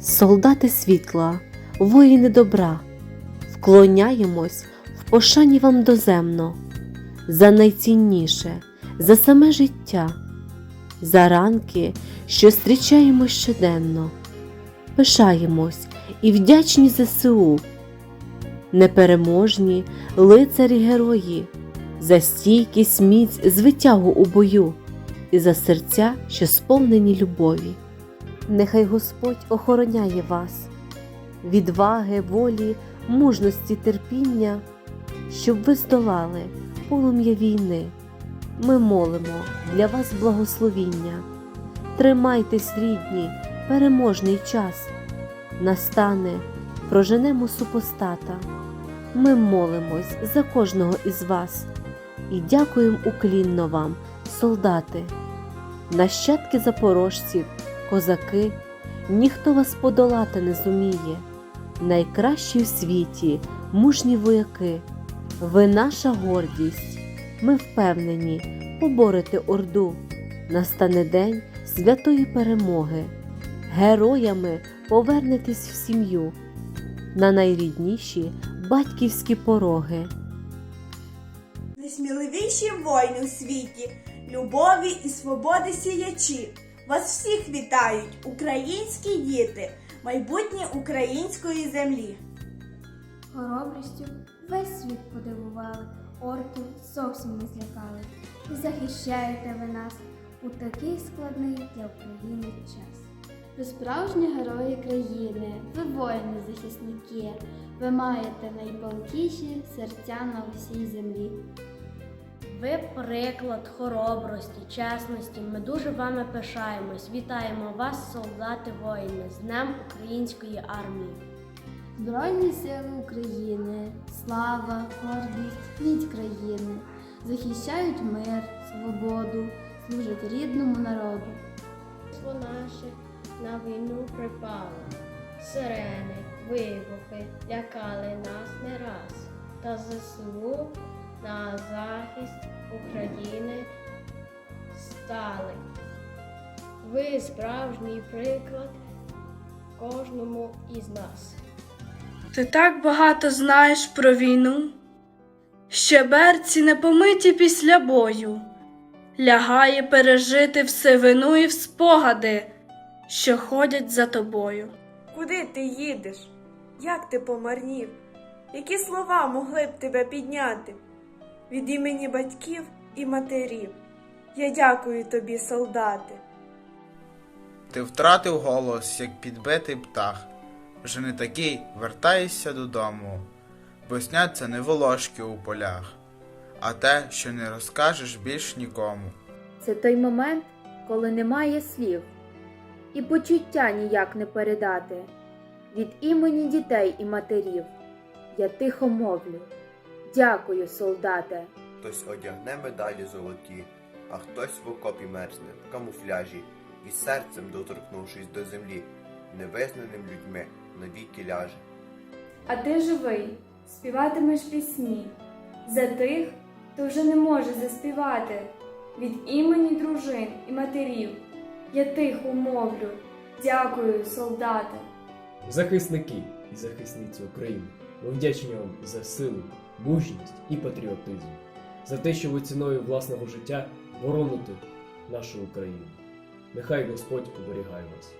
солдати світла, воїни добра, вклоняємось в пошані вам доземно, за найцінніше, за саме життя, за ранки, що зустрічаємо щоденно, пишаємось і вдячні ЗСУ, непереможні лицарі герої, за стійкість міць звитягу у бою і за серця, що сповнені любові. Нехай Господь охороняє вас, відваги, волі, мужності, терпіння, щоб ви здолали полум'я війни. Ми молимо для вас благословіння. Тримайтесь, рідні, переможний час. Настане, проженемо супостата. Ми молимось за кожного із вас і дякуємо уклінно вам, солдати, нащадки запорожців, козаки, ніхто вас подолати не зуміє. Найкращі в світі, мужні вояки, ви наша гордість, ми впевнені, поборете орду. Настане день святої перемоги. Героями повернетесь в сім'ю на найрідніші батьківські пороги. Найсміливіші воїни у світі, любові і свободи сіячі. Вас всіх вітають, українські діти, майбутнє української землі. Хоробрістю весь світ подивували, орків зовсім не злякали. І захищаєте ви нас у такий складний для України час. Ви справжні герої країни, ви воїни захисники, ви маєте найпалкіші серця на усій землі. Ви приклад хоробрості, чесності. Ми дуже вами пишаємось. Вітаємо вас, солдати воїни, з Днем Української армії. Збройні сили України, слава, гордість, міць країни захищають мир, свободу, служать рідному народу. Слово наше на війну припало. Сирени, вибухи лякали нас не раз. Та ЗСУ на захист України стали. Ви справжній приклад кожному із нас. Ти так багато знаєш про війну, ще берці непомиті після бою, лягає пережити все вину і в спогади, що ходять за тобою. Куди ти їдеш? Як ти помарнів? Які слова могли б тебе підняти? Від імені батьків і матерів. Я дякую тобі, солдати. Ти втратив голос, як підбитий птах. Вже не такий вертаєшся додому, бо сняться не волошки у полях, а те, що не розкажеш більш нікому. Це той момент, коли немає слів, і почуття ніяк не передати. Від імені дітей і матерів я тихо мовлю. Дякую, солдате. Хтось одягне медалі золоті, а хтось в окопі мерзне в камуфляжі і серцем, доторкнувшись до землі, невизнаним людьми навіки ляже. А ти живий, співатимеш пісні за тих, хто вже не може заспівати. Від імені дружин і матерів я тихо мовлю. Дякую, солдати. Захисники і захисниці України, ми вдячні вам за силу, мужність і патріотизм, за те, що ви ціною власного життя вороните нашу Україну. Нехай Господь оберігає вас.